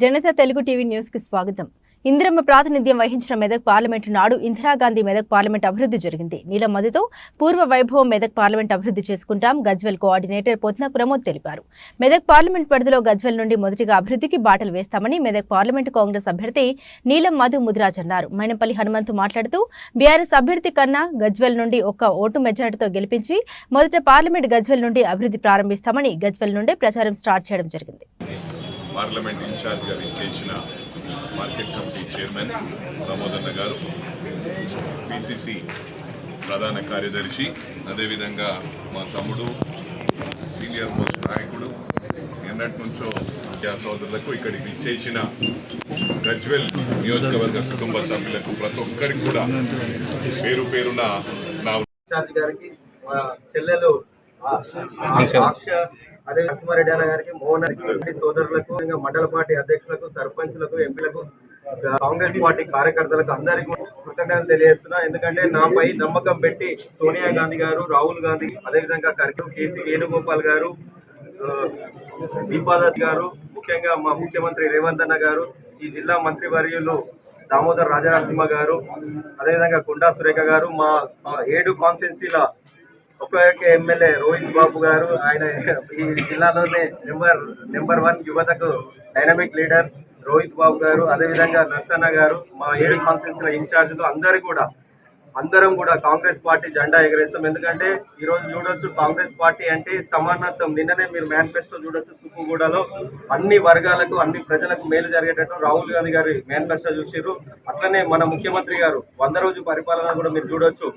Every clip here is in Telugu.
జనత తెలుగు టీవీ న్యూస్కి స్వాగతం. ఇందిరమ్మ ప్రాతినిధ్యం వహించిన మెదక్ పార్లమెంటు నాడు ఇందిరాగాంధీ మెదక్ పార్లమెంట్ అభివృద్ధి జరిగింది. నీల మదితో పూర్వ వైభవం మెదక్ పార్లమెంట్ అభివృద్ధి చేసుకుంటాం గజ్వెల్ కోఆర్డినేటర్ పొత్న ప్రమోద్ తెలిపారు. మెదక్ పార్లమెంట్ పరిధిలో గజ్వెల్ నుండి మొదటిగా అభివృద్ధికి బాటలు వేస్తామని మెదక్ పార్లమెంటు కాంగ్రెస్ అభ్యర్థి నీలం మధు ముదిరాజ్ అన్నారు. మైనపల్లి హనుమంతు మాట్లాడుతూ బీఆర్ఎస్ అభ్యర్థి కన్నా గజ్వెల్ నుండి ఒక్క ఓటు మెజార్టీతో గెలిపించి మొదట పార్లమెంట్ గజ్వెల్ నుండి అభివృద్ధి ప్రారంభిస్తామని గజ్వెల్ నుండి ప్రచారం స్టార్ట్ చేయడం జరిగింది. పార్లమెంట్ ఇన్ఛార్జ్గా విచ్చేసిన మార్కెట్ కమిటీ చైర్మన్ ప్రమోదన్న గారు పిసిసి ప్రధాన కార్యదర్శి అదేవిధంగా మా తమ్ముడు సీనియర్ మోస్ట్ నాయకుడు ఎన్నటి నుంచో విద్యా సోదరులకు ఇక్కడికి చేసిన గజ్వెల్ నియోజకవర్గ కుటుంబ సభ్యులకు ప్రతి ఒక్కరికి కూడా పేరు పేరున నా గారికి చెల్లెలు అదే నరసింహారెడ్డి అన్న గారికి మోహన్ గారికి సోదరులకు ఇంకా మండల పార్టీ అధ్యక్షులకు సర్పంచ్లకు ఎంపీలకు కాంగ్రెస్ పార్టీ కార్యకర్తలకు అందరికీ కృతజ్ఞతలు తెలియజేస్తున్నా. ఎందుకంటే నాపై నమ్మకం పెట్టి సోనియా గాంధీ గారు రాహుల్ గాంధీ అదేవిధంగా కర్కం కేసీ వేణుగోపాల్ గారు దీపాదాస్ గారు ముఖ్యంగా మా ముఖ్యమంత్రి రేవంత్ అన్న గారు ఈ జిల్లా మంత్రి వర్యులు దామోదర్ రాజనరసింహ గారు అదేవిధంగా కొండా సురేఖ గారు మా మా ఏడు కాన్స్టిట్యున్సీల ఒక్కొక్క ఎమ్మెల్యే రోహిత్ బాబు గారు ఆయన ఈ జిల్లాలోనే నెంబర్ నెంబర్ వన్ యువతకు డైనమిక్ లీడర్ రోహిత్ బాబు గారు అదేవిధంగా నర్సన్న గారు మా ఏడు కాన్స్టిట్యున్సీల ఇన్ఛార్జీలు అందరూ కూడా అందరం కూడా కాంగ్రెస్ పార్టీ జెండా ఎగరేస్తాం. ఎందుకంటే ఈరోజు చూడొచ్చు కాంగ్రెస్ పార్టీ అంటే సమానత్వం. నిన్ననే మీరు మేనిఫెస్టో చూడొచ్చు తుక్కుగూడలో అన్ని వర్గాలకు అన్ని ప్రజలకు మేలు జరిగేటట్టు రాహుల్ గాంధీ గారి మేనిఫెస్టో చూసారు అట్లనే మన ముఖ్యమంత్రి గారు వంద రోజు పరిపాలన కూడా మీరు చూడొచ్చు.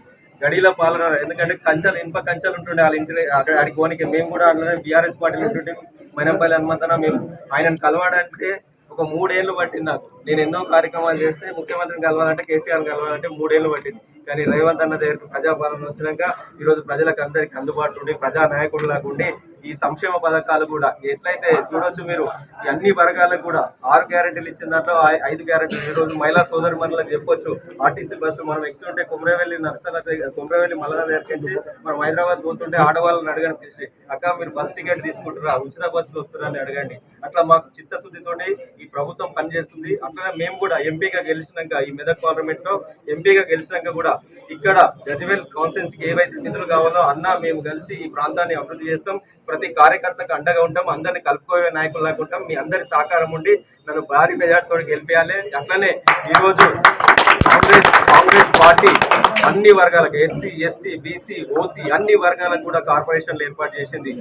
గడిలో పాల్గొనరు ఎందుకంటే కంచెలు ఇనుప కంచెలు ఉంటుండే వాళ్ళ ఇంటి అక్కడ అడిగోనికి మేము కూడా అట్లనే బీఆర్ఎస్ పార్టీలు ఉంటుంటే మైనంపల్లి హనుమంతన మేము ఆయనను కలవాడంటే ఒక మూడేళ్ళు పట్టింది నాకు. నేను ఎన్నో కార్యక్రమాలు చేస్తే ముఖ్యమంత్రిని కలవాలంటే కేసీఆర్ కలవాలంటే మూడేళ్ళు పట్టింది. కానీ రేవంత్ అన్న దగ్గర ప్రజాపాలన వచ్చినాక ఈరోజు ప్రజలకు అందరికీ అందుబాటులో ఉండి ప్రజా నాయకుడిలాగా ఉండి ఈ సంక్షేమ పథకాలు కూడా ఎట్లయితే చూడొచ్చు మీరు అన్ని వర్గాలకు కూడా ఆరు గ్యారెంటీలు ఇచ్చిన దాంట్లో ఐదు గ్యారెంటీలు ఈ రోజు మహిళా సోదరి మనులకు చెప్పొచ్చు. ఆర్టీసీ బస్సు మనం ఎక్కుతుంటే కుమ్రవెల్లి నర్సల కుమ్రవెల్లి మల్లన దగ్గరికి మనం హైదరాబాద్ పోతుంటే ఆడవాళ్ళని అడగని పిలిచి అక్క మీరు బస్ టికెట్ తీసుకుంటారా ఉచిత బస్సులు వస్తారా అని అడగండి. అట్లా మాకు చిత్తశుద్ధితోటి ఈ ప్రభుత్వం పనిచేస్తుంది. అట్లనే మేము కూడా ఎంపీగా గెలిచినాక ఈ మెదక్ పార్లమెంట్లో ఎంపీగా గెలిచినాక కూడా ఇక్కడ గజవేల్ కౌన్సిల్స్కి ఏవైతే నిధులు కావాలో అన్నా మేము కలిసి ఈ ప్రాంతాన్ని అభివృద్ధి చేస్తాం. ప్రతి కార్యకర్తకు అండగా ఉంటాం అందరిని కలుపుకోవే నాయకులు ఉంటాం. మీ అందరి సహకారం ఉండి నన్ను భారీ మెజార్టీతో గెలిపించాలి అట్లనే ఈరోజు కాంగ్రెస్ కాంగ్రెస్ పార్టీ అన్ని వర్గాలకు ఎస్సీ ఎస్టీ బీసీ ఓసీ అన్ని వర్గాలకు కూడా కార్పొరేషన్లు ఏర్పాటు చేసింది.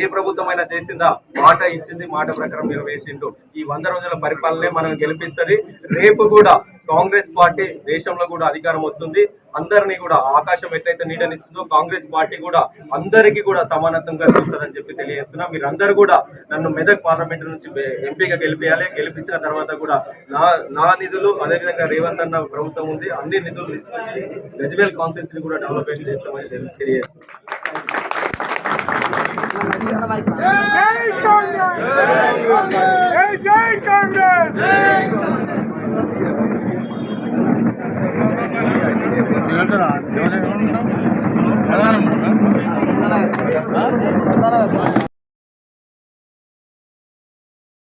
ఏ ప్రభుత్వమైనా చేసిందా? మాట ఇచ్చింది మాట ప్రకారం నిర్వహించిండు. ఈ వంద రోజుల పరిపాలనే మనం గెలిపిస్తుంది. రేపు కూడా కాంగ్రెస్ పార్టీ దేశంలో కూడా అధికారం వస్తుంది. అందరినీ కూడా ఆకాశం ఎట్లయితే నీడనిస్తుందో కాంగ్రెస్ పార్టీ కూడా అందరికీ కూడా సమానత్వంగా చూస్తారని చెప్పి తెలియజేస్తున్నా. మీరందరూ కూడా నన్ను మెదక్ పార్లమెంట్ నుంచి ఎంపీగా గెలిపించాలి గెలిపించిన తర్వాత కూడా నా నా నిధులు అదేవిధంగా రేవంత్ అన్న ప్రభుత్వం ఉంది. అన్ని నిధులు తీసుకొచ్చి గజ్వేల్ కాన్స్టిట్యూన్సీని కూడా డెవలప్మెంట్ చేస్తామని తెలి- తెలియజేస్తున్నాను జై జై కాంగ్రెస్